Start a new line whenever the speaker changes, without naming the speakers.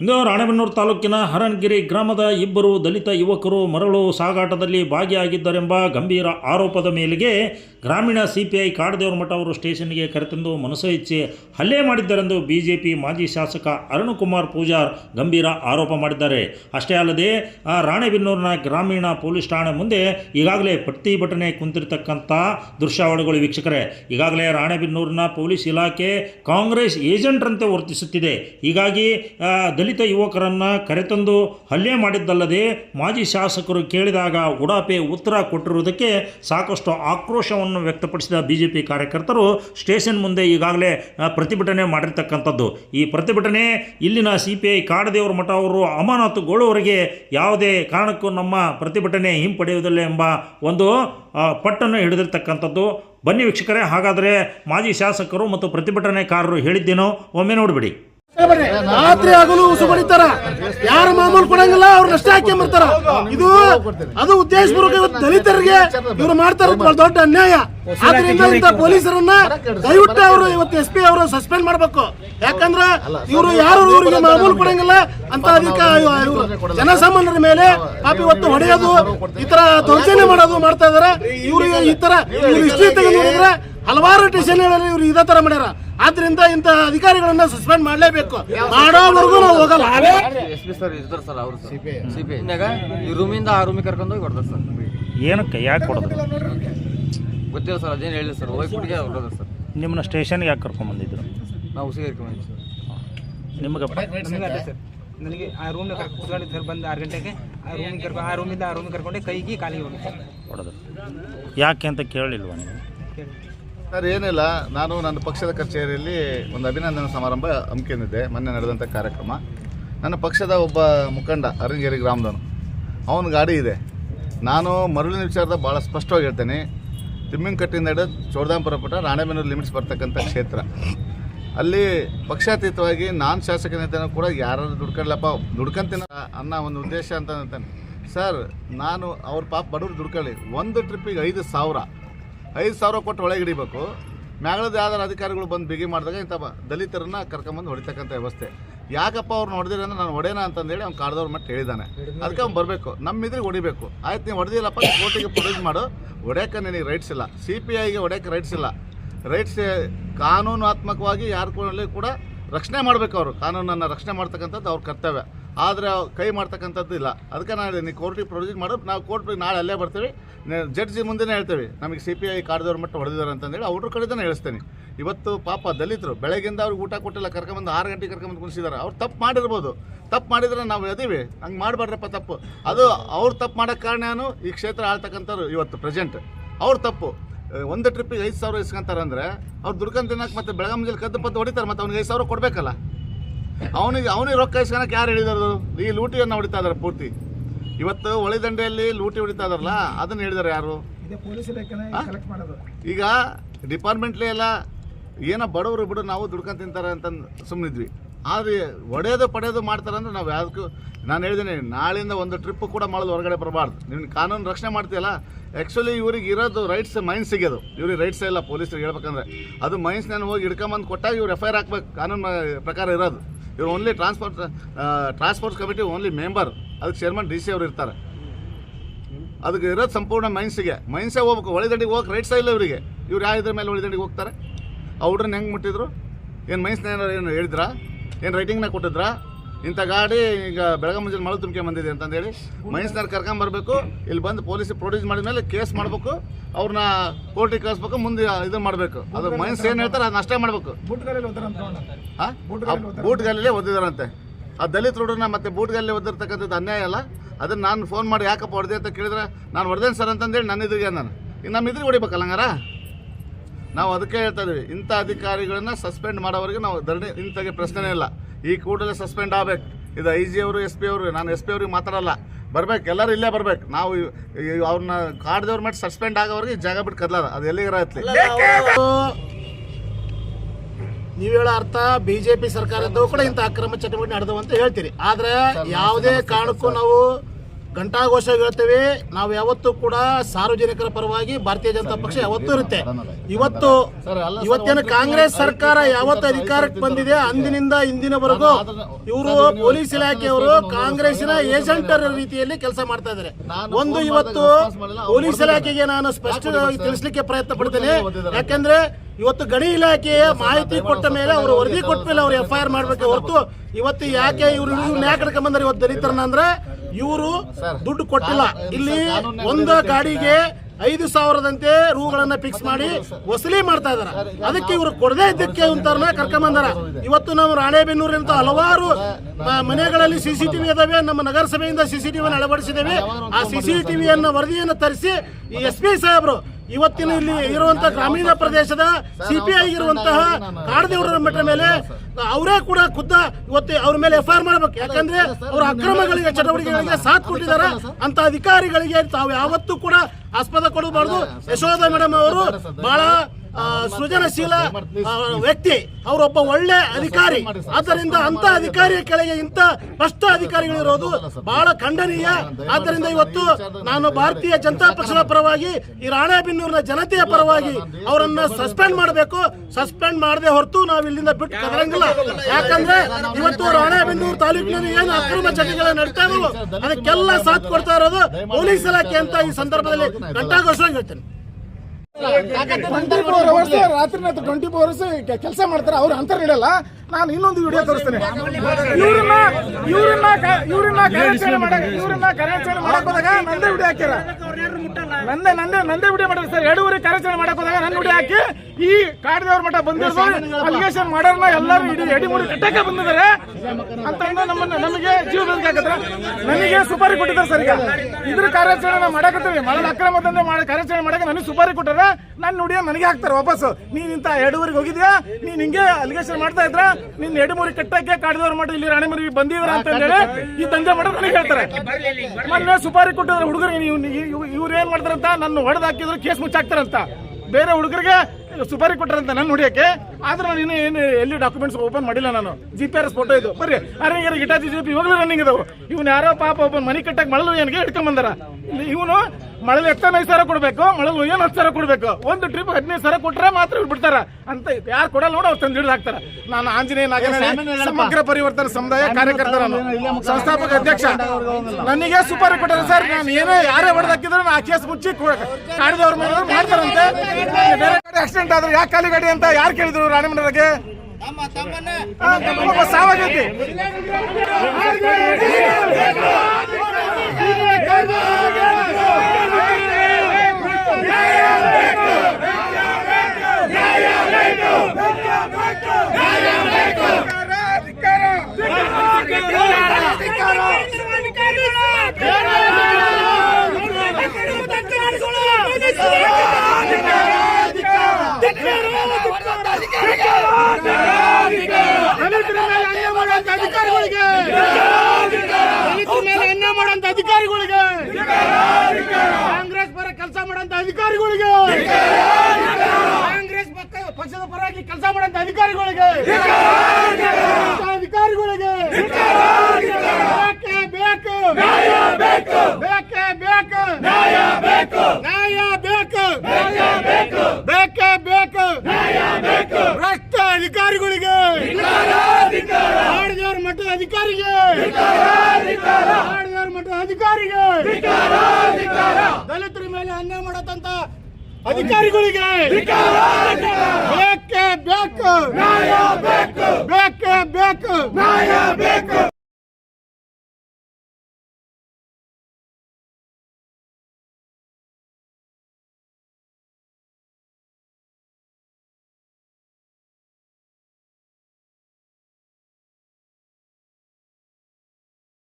ಇಂದು ರಾಣೆಬೆನ್ನೂರು ತಾಲೂಕಿನ ಹರನ್ಗಿರಿ ಗ್ರಾಮದ ಇಬ್ಬರು ದಲಿತ ಯುವಕರು ಮರಳು ಸಾಗಾಟದಲ್ಲಿ ಭಾಗಿಯಾಗಿದ್ದರೆಂಬ ಗಂಭೀರ ಆರೋಪದ ಮೇಲೆಗೆ ಗ್ರಾಮೀಣ ಸಿಪಿಐ ಕಾಡದೇವರ ಮಠ ಅವರು ಸ್ಟೇಷನ್ಗೆ ಕರೆತಂದು ಮನಸ್ಸು ಇಚ್ಛೆ ಹಲ್ಲೆ ಮಾಡಿದ್ದಾರೆಂದು ಬಿಜೆಪಿ ಮಾಜಿ ಶಾಸಕ ಅರುಣಕುಮಾರ್ ಪೂಜಾರ್ ಗಂಭೀರ ಆರೋಪ ಮಾಡಿದ್ದಾರೆ. ಅಷ್ಟೇ ಅಲ್ಲದೆ, ಆ, ರಾಣೆಬೆನ್ನೂರಿನ ಗ್ರಾಮೀಣ ಪೊಲೀಸ್ ಠಾಣೆ ಮುಂದೆ ಈಗಾಗಲೇ ಪ್ರತಿಭಟನೆ ಕುಂತಿರ್ತಕ್ಕಂಥ ದೃಶ್ಯಾವಳಿಗಳು ವೀಕ್ಷಕರೇ. ಈಗಾಗಲೇ ರಾಣೆಬೆನ್ನೂರಿನ ಪೊಲೀಸ್ ಇಲಾಖೆ ಕಾಂಗ್ರೆಸ್ ಏಜೆಂಟ್ರಂತೆ ವರ್ತಿಸುತ್ತಿದೆ. ಹೀಗಾಗಿ ದಲಿತ ಯುವಕರನ್ನು ಕರೆತಂದು ಹಲ್ಲೆ ಮಾಡಿದ್ದಲ್ಲದೆ ಮಾಜಿ ಶಾಸಕರು ಕೇಳಿದಾಗ ಉಡಾಪೆ ಉತ್ತರ ಕೊಟ್ಟಿರುವುದಕ್ಕೆ ಸಾಕಷ್ಟು ಆಕ್ರೋಶವನ್ನು ವ್ಯಕ್ತಪಡಿಸಿದ ಬಿಜೆಪಿ ಕಾರ್ಯಕರ್ತರು ಸ್ಟೇಷನ್ ಮುಂದೆ ಈಗಾಗಲೇ ಪ್ರತಿಭಟನೆ ಮಾಡಿರ್ತಕ್ಕಂಥದ್ದು. ಈ ಪ್ರತಿಭಟನೆ ಇಲ್ಲಿನ ಸಿ ಪಿ ಐ ಕಾಡದೇವರ ಮಠ ಅವರು ಅಮಾನತುಗೊಳ್ಳುವವರಿಗೆ ಯಾವುದೇ ಕಾರಣಕ್ಕೂ ನಮ್ಮ ಪ್ರತಿಭಟನೆ ಹಿಂಪಡೆಯುವುದಿಲ್ಲ ಎಂಬ ಒಂದು ಪಟ್ಟನ್ನು ಹಿಡಿದಿರ್ತಕ್ಕಂಥದ್ದು. ಬನ್ನಿ ವೀಕ್ಷಕರೇ, ಹಾಗಾದರೆ ಮಾಜಿ ಶಾಸಕರು ಮತ್ತು ಪ್ರತಿಭಟನೆಕಾರರು ಹೇಳಿದ್ದೇನೋ ಒಮ್ಮೆ ನೋಡಿಬಿಡಿ.
ರಾತ್ರಿ ಆಗಲು ಉಸು ಬಡಿತಾರ ಯಾರು ಮಾಮೂಲು ಕೊಡಂಗಿಲ್ಲ ಅವ್ರನ್ನ ಅಷ್ಟೇ ಬರ್ತಾರ ಇದು, ಅದು ಉದ್ದೇಶಪೂರ್ವಕ ದಲಿತರಿಗೆ ಇವ್ರು ಮಾಡ್ತಾರ ದೊಡ್ಡ ಅನ್ಯಾಯ. ಆದ್ರಿಂದ ಇಂತ ಪೊಲೀಸರನ್ನ ದಯವಿಟ್ಟು ಅವರು ಇವತ್ತು ಎಸ್ ಪಿ ಅವರು ಸಸ್ಪೆಂಡ್ ಮಾಡ್ಬೇಕು. ಯಾಕಂದ್ರ ಇವರು ಯಾರು ಇವ್ರಿಗೆ ಮಾಮೂಲು ಕೊಡಂಗಿಲ್ಲ ಅಂತ ಅದಕ್ಕೆ ಜನಸಾಮಾನ್ಯರ ಮೇಲೆ ಪಾಪ ಇವತ್ತು ಹೊಡೆಯೋದು, ಈ ತರ ದೌರ್ಜನ್ಯ ಮಾಡೋದು ಮಾಡ್ತಾ ಇದಾರೆ. ಇವ್ರಿಗೆ ಈ ತರ ನೋಡಿದ್ರೆ ಹಲವಾರು ಸ್ಟೇಷನ್ಗಳಲ್ಲಿ ಇವರು ಇದೇ ತರ ಮಾಡ್ಯಾರ. ಆದ್ರಿಂದ ಇಂತ ಅಧಿಕಾರಿಗಳನ್ನ ಸಸ್ಪೆಂಡ್ ಮಾಡಲೇಬೇಕು. ಮಾಡೋವರೆಗೂ ನಾವು ಹೋಗಲ್ಲ.
ಎಸ್ ಪಿ ಸರ್ ಇರ್ತಾರೆ ಸರ್ ಅವರು ಸಿ ಪಿ ಸಿ ಪಿ ಈ ರೂಮಿಂದ ಆ ರೂಮಿಗೆ ಕರ್ಕೊಂಡು ಹೋಗಿ ಹೊಡೆದ್ರು ಸರ್.
ಏನಕ್ಕೆ ಯಾಕೆ ಕೊಡೋದು?
ಗೊತ್ತಿಲ್ಲ ಸರ್ ಅದೇನು ಹೇಳಿ ಸರ್. ಹೋಗ್ಬಿಟ್ಟಿಗೆ ಹೊಡೆದ್ರು ಸರ್.
ನಿಮ್ಮನ್ನ ಸ್ಟೇಷನ್ಗೆ ಯಾಕೆ ಕರ್ಕೊಂಬಂದಿದ್ರು
ನಾವು ಉಸಿಗೆ ಸರ್.
ನಿಮಗೆ
ಸರ್ ನನಗೆ ಆ ರೂಮ್ನ ಕರ್ಕೊಂಡು ಕೂತ್ಕೊಂಡಿದ್ದು ಸರ್ ಬಂದು ಆರು ಗಂಟೆಗೆ. ಆ ರೂಮಿಗೆ ಕರ್ಕೊಂಡು ಆ ರೂಮಿಂದ ಆ ರೂಮಿಗೆ ಕರ್ಕೊಂಡು ಕೈಗೆ ಕಾಲಿಗೆ ಹೋಗಿ
ಹೊಡೆದ್ರು. ಯಾಕೆ ಅಂತ ಕೇಳಿಲ್ವಾ ನೀವು?
ಕೇಳಿ.
ಸರ್, ಏನಿಲ್ಲ. ನಾನು ನನ್ನ ಪಕ್ಷದ ಕಚೇರಿಯಲ್ಲಿ ಒಂದು ಅಭಿನಂದನಾ ಸಮಾರಂಭ ಹಮ್ಮಿಕೊಂಡಿದ್ದೆ. ಮೊನ್ನೆ ನಡೆದಂಥ ಕಾರ್ಯಕ್ರಮ. ನನ್ನ ಪಕ್ಷದ ಒಬ್ಬ ಮುಖಂಡ ಅರಂಗೇರಿ ಗ್ರಾಮದವನು. ಅವನ ಗಾಡಿ ಇದೆ. ನಾನು ಮರಳಿನ ವಿಚಾರದ ಭಾಳ ಸ್ಪಷ್ಟವಾಗಿ ಹೇಳ್ತೇನೆ. ತಿಮ್ಮಿಂಕಟ್ಟಿಂದ ಹಿಡಿದು ಚೋಡದಾಂಪುರ ಪುಟ ರಾಣೆಬೆನ್ನೂರು ಲಿಮಿಟ್ಸ್ ಬರ್ತಕ್ಕಂಥ ಕ್ಷೇತ್ರ. ಅಲ್ಲಿ ಪಕ್ಷಾತೀತವಾಗಿ ನಾನು ಶಾಸಕನಿದ್ದೇನೆ ಕೂಡ ಯಾರು ದುಡ್ಕೊಳ್ಳಪ್ಪ ದುಡ್ಕಂತೀನಿ ಅನ್ನೋ ಒಂದು ಉದ್ದೇಶ ಅಂತ ಅಂತಾನೆ. ಸರ್, ನಾನು ಅವ್ರ ಪಾಪ ಬಡವ್ರು ದುಡ್ಕೊಳ್ಳಿ. ಒಂದು ಟ್ರಿಪ್ಪಿಗೆ ಐದು ಸಾವಿರ. ಐದು ಸಾವಿರ ಕೊಟ್ಟು ಒಳಗೆ ಹಿಡಿಬೇಕು. ಮ್ಯಾಗಳದ ಯಾವ್ದಾರು ಅಧಿಕಾರಿಗಳು ಬಂದು ಬಿಗಿ ಮಾಡಿದಾಗ ಇಂಥ ದಲಿತರನ್ನ ಕರ್ಕೊಂಬಂದು ಹೊಡಿತಕ್ಕಂಥ ವ್ಯವಸ್ಥೆ. ಯಾಕಪ್ಪ ಅವ್ರನ್ನ ಹೊಡೆದಿರ ಅಂದ್ರೆ ನಾನು ಹೊಡೆಯೋಣ ಅಂತಂದೇಳಿ ಅವ್ನು ಕಾಡ್ದವ್ರ ಮಟ್ಟ ಹೇಳಿದ್ದಾನೆ ಅದಕ್ಕೆ ಅವ್ನು ಬರಬೇಕು. ನಮ್ಮ ಇದ್ರಿಗೆ ಹೊಡಿಬೇಕು. ಆಯ್ತು, ನೀವು ಹೊಡೆದಿಲ್ಲಪ್ಪ ಕೋರ್ಟಿಗೆ ಪ್ರೊಡ್ಯೂಸ್ ಮಾಡು. ಹೊಡೆಯಕ್ಕೆ ನಿನಗೆ ರೈಟ್ಸ್ ಇಲ್ಲ. ಸಿ ಪಿ ಐಗೆ ಹೊಡೆಯಕ್ಕೆ ರೈಟ್ಸ್ ಇಲ್ಲ. ರೈಟ್ಸ್ ಕಾನೂನಾತ್ಮಕವಾಗಿ ಯಾರು ಕೂಡ ರಕ್ಷಣೆ ಮಾಡಬೇಕು ಅವರು. ಕಾನೂನನ್ನು ರಕ್ಷಣೆ ಮಾಡ್ತಕ್ಕಂಥದ್ದು ಅವ್ರ ಕರ್ತವ್ಯ. ಆದರೆ ಕೈ ಮಾಡ್ತಕ್ಕಂಥದ್ದು ಇಲ್ಲ. ಅದಕ್ಕೆ ನಾನು ಹೇಳಿದೆ ನೀವು ಕೋರ್ಟಿಗೆ ಪ್ರೊಡ್ಯೂಸ್ ಮಾಡು, ನಾವು ಕೋರ್ಟ್ ನಾಳೆ ಅಲ್ಲೇ ಬರ್ತೀವಿ. ಜಡ್ಜಿ ಮುಂದೆನೇ ಹೇಳ್ತೇವೆ. ನಮಗೆ ಸಿ ಪಿ ಐ ಕಾರ್ದವ್ರ ಮಟ್ಟ ಹೊಡೆದಿದ್ದಾರೆ ಅಂತಂದೇಳಿ ಅವ್ರ ಕಡೆದೇ ಹೇಳಿಸ್ತೇನೆ. ಇವತ್ತು ಪಾಪ ದಲಿತರು ಬೆಳಗ್ಗಿಂದ ಅವ್ರಿಗೆ ಊಟ ಕೊಟ್ಟಿಲ್ಲ, ಕರ್ಕೊಂಬಂದು ಆರು ಗಂಟೆಗೆ ಕರ್ಕೊಂಬಂದು ಕುಣಿಸಿದ್ದಾರೆ ಅವ್ರು ತಪ್ಪು ಮಾಡಿರ್ಬೋದು. ತಪ್ಪು ಮಾಡಿದ್ರೆ ನಾವು ಅದೀವಿ ಹಂಗೆ ಮಾಡಬೇಡ್ರಪ್ಪ ತಪ್ಪು. ಅದು ಅವ್ರು ತಪ್ಪು ಮಾಡೋಕ್ಕೆ ಕಾರಣ ಈ ಕ್ಷೇತ್ರ ಆಳ್ತಕ್ಕಂಥವ್ರು ಇವತ್ತು ಪ್ರೆಸೆಂಟ್ ಅವ್ರ ತಪ್ಪು. ಒಂದು ಟ್ರಿಪ್ಪಿಗೆ ಐದು ಸಾವಿರ ಇಸ್ಕೊಂತಾರೆ ಅಂದರೆ ಅವ್ರು ದುಡ್ಕೊಂಡು ತಿನ್ನಕ್ಕೆ ಮತ್ತೆ ಬೆಳಗ್ಗೆ ಜಿಲ್ಲೆ ಕದ್ದು ಪದ್ದು ಹೊಡಿತಾರೆ, ಮತ್ತೆ ಅವ್ನಿಗೆ ಐದು ಸಾವಿರ ಕೊಡಬೇಕಲ್ಲ. ಅವನಿಗೆ ಅವನಿಗೆ ರೊಕ್ಕ ಇಸ್ಕೊಳಕ್ಕೆ ಯಾರು ಹೇಳಿದಾರದು ಈ ಲೂಟಿಯನ್ನು ಹೊಡಿತಾ ಇದ್ದಾರೆ ಪೂರ್ತಿ. ಇವತ್ತು ಒಳಿದಂಡೆಯಲ್ಲಿ ಲೂಟಿ ಹೊಡಿತಾ ಇದಾರಲ್ಲ ಅದನ್ನು ಹೇಳಿದಾರೆ ಯಾರು? ಈಗ ಡಿಪಾರ್ಟ್ಮೆಂಟ್ಲೇ ಎಲ್ಲ ಏನೋ ಬಡವರು ಬಿಡು ನಾವು ದುಡ್ಕೊಂಡು ತಿಂತಾರೆ ಅಂತ ಸುಮ್ಮನಿದ್ವಿ ಆದರೆ ಒಡೆಯೋದು ಪಡೆಯೋದು ಮಾಡ್ತಾರೆ ಅಂದ್ರೆ ನಾವು ಯಾವುದಕ್ಕೂ ನಾನು ಹೇಳಿದ್ದೀನಿ ನಾಳಿಂದ ಒಂದು ಟ್ರಿಪ್ ಕೂಡ ಮಾಡೋದು ಹೊರಗಡೆ ಬರಬಾರ್ದು. ನಿಮ್ಮ ಕಾನೂನು ರಕ್ಷಣೆ ಮಾಡ್ತೀಯಲ್ಲ ಆ್ಯಕ್ಚುಲಿ ಇವ್ರಿಗೆ ಇರೋದು ರೈಟ್ಸ್ ಮೈನ್ಸ್ ಸಿಗೋದು. ಇವ್ರಿಗೆ ರೈಟ್ಸ್ ಇಲ್ಲ ಪೊಲೀಸರಿಗೆ ಹೇಳ್ಬೇಕಂದ್ರೆ. ಅದು ಮೈನ್ಸ್ ನಾನು ಹೋಗಿ ಹಿಡ್ಕೊಂಬಂದು ಕೊಟ್ಟಾಗ ಇವ್ರು ಎಫ್ ಐ ಆರ್ ಹಾಕ್ಬೇಕು ಕಾನೂನು ಪ್ರಕಾರ ಇರೋದು. ಇವ್ರು only transport transport committee only member ಅದಕ್ಕೆ ಚೇರ್ಮನ್ ಡಿ ಸಿ ಅವ್ರು ಇರ್ತಾರೆ. ಅದಕ್ಕೆ ಇರೋದು ಸಂಪೂರ್ಣ ಮೈನ್ಸಿಗೆ ಮೈನ್ಸೇ ಹೋಗ್ಬೇಕು. ಒಳಿದಂಡಿಗೆ ಹೋಗಕ್ಕೆ ರೈಟ್ಸೇ ಇಲ್ಲ ಇವರಿಗೆ. ಇವ್ರು ಯಾವ ಇದ್ರ ಮೇಲೆ ಒಳಿದಂಡಿಗೆ ಹೋಗ್ತಾರೆ? ಆ ಹುಡ್ರನ್ನ ಹೆಂಗೆ ಮುಟ್ಟಿದ್ರು? ಏನು ಮೈನ್ಸ್ನ ಏನಾರು ಏನು ಹೇಳಿದ್ರಾ? ಏನು ರೈಟಿಂಗ್ನ ಕೊಟ್ಟಿದ್ರಾ? ಇಂಥ ಗಾಡಿ ಈಗ ಬೆಳಗ್ಗೆ ಮುಂಜಾನೆ ಮಳೆ ತುಂಬಿಕೆ ಬಂದಿದೆ ಅಂತಂದೇಳಿ ಮೈನ್ಸ್ನವ್ರು ಕರ್ಕೊಂಬರ್ಬೇಕು. ಇಲ್ಲಿ ಬಂದು ಪೊಲೀಸ್ ಪ್ರೊಡ್ಯೂಸ್ ಮಾಡಿದ ಮೇಲೆ ಕೇಸ್ ಮಾಡಬೇಕು. ಅವ್ರನ್ನ ಕೋರ್ಟಿಗೆ ಕಳಿಸ್ಬೇಕು ಮುಂದೆ ಇದು ಮಾಡಬೇಕು. ಅದು ಮೈನ್ಸ್ ಏನು ಹೇಳ್ತಾರೆ ಅದನ್ನ ಅಷ್ಟೇ ಮಾಡಬೇಕು. ಬೂಟ್ ಬೂಟ್ಗಲ್ಲೇ ಓದಿದಾರಂತೆ ಆ? ದಲಿತ ಹುಡುಗರನ್ನ ಮತ್ತೆ ಬೂಟ್ಗಲ್ಲೇ ಒದ್ದಿರ್ತಕ್ಕಂಥದ್ದು ಅನ್ಯಾಯ ಅಲ್ಲ. ಅದನ್ನ ನಾನು ಫೋನ್ ಮಾಡಿ ಯಾಕಪ್ಪ ಹೊಡೆದೆ ಅಂತ ಕೇಳಿದ್ರೆ ನಾನು ಹೊಡೆದೇನು ಸರ್ ಅಂತಂದೇಳಿ ನನ್ನ ಇದ್ರಿಗೆ ನಾನು ಇನ್ನು ನಮ್ಮ ಇದ್ರಿಗೆ ಹೊಡಿಬೇಕಲ್ಲ ಹಂಗಾರ? ನಾವು ಅದಕ್ಕೆ ಹೇಳ್ತಾ ಇದ್ದೀವಿ ಇಂಥ ಅಧಿಕಾರಿಗಳನ್ನ ಸಸ್ಪೆಂಡ್ ಮಾಡೋವರೆಗೆ ನಾವು ಧರಣಿ ಇಂಥಗೆ ಪ್ರಶ್ನೆನೇ ಇಲ್ಲ. ಈ ಕೂಡಲೇ ಸಸ್ಪೆಂಡ್ ಆಗ್ಬೇಕು. ಇದು ಐ ಜಿ ಅವರು ಎಸ್ ಪಿ ಅವರು ನಾನು ಎಸ್ ಪಿ ಅವ್ರಿಗೆ ಮಾತಾಡಲ್ಲ ಬರ್ಬೇಕು ಎಲ್ಲರೂ ಇಲ್ಲೇ ಬರ್ಬೇಕು. ನಾವು ಅವ್ರನ್ನ ಕಾಡ್ದವ್ರ ಮಾಡಿ ಸಸ್ಪೆಂಡ್ ಆಗೋವ್ರಿಗೆ ಜಾಗ ಬಿಟ್ಟು ಕದ್ಲದ. ಅದು ಎಲ್ಲಿ ಇರ್ಲಿ
ನೀವು ಹೇಳೋ ಅರ್ಥ ಬಿಜೆಪಿ ಸರ್ಕಾರದ್ದು ಕೂಡ ಇಂಥ ಅಕ್ರಮ ಚಟುವಟಿಕೆ ನಡೆದವು ಅಂತ ಹೇಳ್ತೀರಿ. ಆದ್ರೆ ಯಾವುದೇ ಕಾರಣಕ್ಕೂ ನಾವು ಘಂಟಾಘೋಷ ಹೇಳ್ತೇವೆ, ನಾವು ಯಾವತ್ತೂ ಕೂಡ ಸಾರ್ವಜನಿಕರ ಪರವಾಗಿ ಭಾರತೀಯ ಜನತಾ ಪಕ್ಷ ಯಾವತ್ತೂ ಇರುತ್ತೆ. ಇವತ್ತು ಇವತ್ತೇನು ಕಾಂಗ್ರೆಸ್ ಸರ್ಕಾರ ಯಾವತ್ತು ಅಧಿಕಾರಕ್ಕೆ ಬಂದಿದೆ, ಅಂದಿನಿಂದ ಇಂದಿನವರೆಗೂ ಇವರು ಪೊಲೀಸ್ ಇಲಾಖೆಯವರು ಕಾಂಗ್ರೆಸ್ನ ಏಜೆಂಟರ ರೀತಿಯಲ್ಲಿ ಕೆಲಸ ಮಾಡ್ತಾ ಇದ್ದಾರೆ. ಒಂದು ಇವತ್ತು ಪೊಲೀಸ್ ಇಲಾಖೆಗೆ ನಾನು ಸ್ಪಷ್ಟವಾಗಿ ತಿಳಿಸ್ಲಿಕ್ಕೆ ಪ್ರಯತ್ನ ಪಡ್ತೇನೆ. ಯಾಕಂದ್ರೆ ಇವತ್ತು ಗಣಿ ಇಲಾಖೆಯ ಮಾಹಿತಿ ಕೊಟ್ಟ ಮೇಲೆ ಅವರು ವರದಿ ಕೊಟ್ಟ ಮೇಲೆ ಅವ್ರು ಎಫ್ ಐ ಆರ್ ಮಾಡ್ಬೇಕು ಹೊರತು ಇವತ್ತು ಯಾಕೆ ಇವರು ಯಾಕೆ ಹಿಡ್ಕೊಂಡ್ ಇವತ್ತು ದಲಿತರನ್ನ ಅಂದ್ರೆ ಇವರು ದುಡ್ಡು ಕೊಟ್ಟಿಲ್ಲ. ಇಲ್ಲಿ ಒಂದು ಗಾಡಿಗೆ ಐದು ಸಾವಿರದಂತೆ ರೂಗಳನ್ನ ಫಿಕ್ಸ್ ಮಾಡಿ ವಸೂಲಿ ಮಾಡ್ತಾ ಇದಾರೆ. ಅದಕ್ಕೆ ಇವರು ಕೊಡದೇ ಇದ್ದಕ್ಕೆ ಒಂಥರನ ಕರ್ಕೊಂಬಂದಾರ ಇವತ್ತು ನಾವು ರಾಣೆಬೆನ್ನೂರಿನಂತ ಹಲವಾರು ಮನೆಗಳಲ್ಲಿ ಸಿಸಿಟಿವಿ ಇದಾವೆ. ನಮ್ಮ ನಗರಸಭೆಯಿಂದ ಸಿಸಿಟಿವಿ ಅಳವಡಿಸಿದ್ದೇವೆ. ಆ ಸಿಸಿಟಿವಿಯನ್ನ ವರದಿಯನ್ನು ತರಿಸಿ ಎಸ್ ಪಿ ಸಾಹೇಬರು ಇವತ್ತಿನ ಇಲ್ಲಿ ಇರುವಂತಹ ಗ್ರಾಮೀಣ ಪ್ರದೇಶದ ಸಿಪಿಐ ಇರುವಂತಹ ಕಾಡದೇವರ ಮಠ ಮೇಲೆ ಅವರೇ ಕೂಡ ಖುದ್ದ ಇವತ್ತು ಅವ್ರ ಮೇಲೆ ಎಫ್ ಐ ಮಾಡಬೇಕು. ಯಾಕಂದ್ರೆ ಅವ್ರ ಅಕ್ರಮಗಳಿಗೆ, ಚಟುವಟಿಕೆಗಳಿಗೆ ಸಾಥ್ ಕೊಟ್ಟಿದ್ದಾರೆ. ಅಂತ ಅಧಿಕಾರಿಗಳಿಗೆ ತಾವು ಯಾವತ್ತೂ ಕೂಡ ಆಸ್ಪದ ಕೊಡಬಾರ್ದು. ಯಶೋಧ ಮೇಡಮ್ ಅವರು ಬಹಳ ಸೃಜನಶೀಲ ವ್ಯಕ್ತಿ ಅವರೊಬ್ಬ ಒಳ್ಳೆ ಅಧಿಕಾರಿ. ಆದ್ದರಿಂದ ಅಂತ ಅಧಿಕಾರಿಯ ಕೆಳಗೆ ಇಂಥ ಭ್ರಷ್ಟ ಅಧಿಕಾರಿಗಳಿರೋದು ಬಹಳ ಖಂಡನೀಯ. ಆದ್ದರಿಂದ ಇವತ್ತು ನಾನು ಭಾರತೀಯ ಜನತಾ ಪಕ್ಷದ ಪರವಾಗಿ ಈ ರಾಣೆಬೆನ್ನೂರಿನ ಜನತೆಯ ಪರವಾಗಿ ಅವರನ್ನ ಸಸ್ಪೆಂಡ್ ಮಾಡಬೇಕು. ಸಸ್ಪೆಂಡ್ ಮಾಡದೆ ಹೊರತು ನಾವು ಇಲ್ಲಿಂದ ಬಿಟ್ಟು ಕದರಂಗಿಲ್ಲ. ಯಾಕಂದ್ರೆ ಇವತ್ತು ರಾಣೆಬೆನ್ನೂರು ತಾಲೂಕಿನಲ್ಲಿ ಏನು ಅಕ್ರಮ ಚಟಗಳು ನಡೀತಾ ಇರೋದು ಅದಕ್ಕೆಲ್ಲ ಸಾಥ್ ಕೊಡ್ತಾ ಇರೋದು ಪೊಲೀಸ್ ಇಲಾಖೆ ಅಂತ ಈ ಸಂದರ್ಭದಲ್ಲಿ ಘಂಟಾಘೋಷವಾಗಿ ಹೇಳ್ತೇನೆ.
ಟ್ವೆಂಟಿ ಫೋರ್ ಅವರ್ಸ್ ರಾತ್ರಿ ಟ್ವೆಂಟಿ ಫೋರ್ ಅವರ್ಸ್ ಕೆಲಸ ಮಾಡ್ತಾರೆ ಅವ್ರು ಅಂತರ್ ನೀಡಲ್ಲ ನಾನು ಇನ್ನೊಂದು ವಿಡಿಯೋ ತೋರಿಸ್ತೇನೆ. ಇವ್ರನ್ನ ಇವ್ರನ್ನ ಕ- ಇವ್ರನ್ನ ಕಾರ್ಯಾಚರಣೆ ಮಾಡಕ್ ಇವ್ರನ್ನ ಕಾರ್ಯಾಚರಣೆ ಮಾಡಕ್ ಹೋದಾಗ ನಂದೇ ವಿಡಿಯೋ ಹಾಕ್ಯಾರ ನಂದೇ ನಂದೇ ನಂದೇ ವಿಡಿಯೋ ಮಾಡಿದ್ರೆ ಸರ್. ಎರಡೂವರೆ ಕಾರ್ಯಾಚರಣೆ ಮಾಡಕ್ ಹೋದಾಗ ನನ್ನ ವಿಡಿಯೋ ಹಾಕಿ ಈ ಕಾಡದೇವ್ರ ಮಠ ಬಂದಿರೋದು ಅಲಿಗೇಷನ್ ಮಾಡೋರ್ನ ಎಲ್ಲರೂ ಇಡೀ ಎಡಿ ಮೂಡಿ ಕಟ್ಟಕ್ಕೆ ಬಂದಿದ್ದಾರೆ. ಅಂತ ನಮ್ಮನ್ನ ನಮಗೆ ಜೀವ ಬೇಕಾಗತ್ರ ನನಗೆ ಸುಪಾರಿ ಕೊಟ್ಟಿದ್ದಾರೆ ಸರ್ ಈಗ. ಇದ್ರ ಕಾರ್ಯಾಚರಣೆ ಮಾಡಕತ್ತೀವಿ ಮಳೆ ಅಕ್ರಮ ದಂಧೆ ಮಾಡಿ ಕಾರ್ಯಾಚರಣೆ ಮಾಡಕ್ಕೆ ನನಗೆ ಸುಪಾರಿ ಕೊಟ್ಟಾರೆ. ನನ್ನ ನುಡಿಯ ನನಗೆ ಹಾಕ್ತಾರೆ ವಾಪಸ್ ನೀನ್ ಇಂತ ಎರಡೂವರೆಗೆ ಹೋಗಿದ್ಯಾ? ನೀನ್ ಹಿಂಗೆ ಅಲಿಗೇಷನ್ ಮಾಡ್ತಾ ಇದ್ರ? ನಿನ್ ಎರಡು ಮೂರಿ ಕಟ್ಟಕ್ಕೆ ಕಾಡದೇವ್ರ ಮಠ ಇಲ್ಲಿ ರಾಣಿಮರಿ ಬಂದಿದ್ರ ಅಂತ ಹೇಳಿ ಈ ದಂಧೆ ಮಾಡೋದು ನನಗೆ ಹೇಳ್ತಾರೆ. ಮೊನ್ನೆ ಸುಪಾರಿ ಕೊಟ್ಟಿದ್ರೆ ಹುಡುಗರಿಗೆ. ನೀವು ಇವ್ರು ಏನ್ ಮಾಡ್ತಾರಂತ? ನನ್ನ ಹೊಡೆದ್ ಹಾಕಿದ್ರು ಕೇಸ್ ಮುಚ್ಚಾಕ್ತಾರಂತ. ಬೇರೆ ಹುಡುಗರಿಗೆ ಸುಪಾರಿ ಕೊಟ್ಟರಂತ ನಾನು ನೋಡಿಯಕ್ಕೆ ಆದ್ರೆ ನಾನು ಇನ್ನೂ ಏನು ಎಲ್ಲಿ ಡಾಕ್ಯುಮೆಂಟ್ಸ್ ಓಪನ್ ಮಾಡಿಲ್ಲ ನಾನು G P R S photo ಇದು ಬರ್ರಿ ಅರೆ ಗಿಟಾ ಜಿ ಪಿ ಇವಾಗಲೂ ರನ್ನಿಂಗ್ ಇದಾವೆ ಇವ್ನು ಯಾರೋ ಪಾಪ ಒಬ್ಬ ಮನಿ ಕಟ್ಟಕ್ಕೆ ಮಳಲು ಏನಿಗೆ ಇಲ್ಲಿ ಇವನು ಮಳಲು ಐದು ಸಾವಿರ ಕೊಡಬೇಕು ಮಳಲು ಏನು ಹತ್ತು ಸಾವಿರ ಕೊಡ್ಬೇಕು ಒಂದು ಟ್ರಿಪ್ ಹದಿನೈದು ಸಾವಿರ ಕೊಟ್ರೆ ಮಾತ್ರ ಇವ್ರು ಬಿಡ್ತಾರ ಅಂತ ಯಾರು ಕೊಡಲ್ಲ ನೋಡಿ ಅವ್ರು ತಂದು ಹಿಡಿದು ಹಾಕ್ತಾರ ನಾನು ಆಂಜನೇಯ ನಾಗೇಂದ್ರ ಸಮಗ್ರ ಪರಿವರ್ತನ ಸಮುದಾಯ ಕಾರ್ಯಕರ್ತ ನಾನು ಸಂಸ್ಥಾಪಕ ಅಧ್ಯಕ್ಷ ನನಗೆ ಸುಪಾರಿ ಕೊಟ್ಟಾರ ಸರ್ ನಾನು ಏನೇ ಯಾರೇ ಹೊಡೆದಾಕಿದ್ರು ನಾನು ಆ ಕೇಸ್ ಮುಚ್ಚಿ ಕಾಡಿದವ್ರ ಮಾಡ್ತಾರಂತೆ ಆಕ್ಸಿಡೆಂಟ್ ಆದ್ರೆ ಯಾಕೆ ಖಾಲಿ ಗಾಡಿ ಅಂತ ಯಾರು ಕೇಳಿದ್ರು ಒಬ್ಬ ಸಾವಾಗೈತಿ.
ದಲಿತರ ಮೇಲೆ ಅನ್ಯಾಯ ಮಾಡುವಂತ ಅಧಿಕಾರಿಗಳಿಗೆ ದಲಿತರ ಮೇಲೆ ಅನ್ಯಾಯ ಮಾಡುವಂತ ಅಧಿಕಾರಿಗಳಿಗೆ ಕಾಂಗ್ರೆಸ್ ಪರ ಕೆಲಸ ಮಾಡುವಂತ ಅಧಿಕಾರಿಗಳಿಗೆ ಕಾಂಗ್ರೆಸ್ ಪಕ್ಕ- ಪಕ್ಷದ ಪರವಾಗಿ ಕೆಲಸ ಮಾಡುವಂತ ಅಧಿಕಾರಿಗಳಿಗೆ ಅಧಿಕಾರಿಗಳಿಗೆ ಬೇಕೇ ಬೇಕು ಬೇಕೇ ಬೇಕು ನ್ಯಾಯ ಬೇಕು ಬೇಕೇ ಬೇಕು ಭ್ರಷ್ಟ ಅಧಿಕಾರಿಗಳಿಗೆ ಆಡದೇವ್ರ ಮಟ್ಟದ ಅಧಿಕಾರಿಗೆ! ಮಠದ ಅಧಿಕಾರಿಗೆ! ದಲಿತರ ಮೇಲೆ ಅನ್ಯಾಯ ಮಾಡತಂತ ಅಧಿಕಾರಿಗಳಿಗೆ! ಬೇಕೇ ಬೇಕು! ಬೇಕೇ! ಬೇಕು!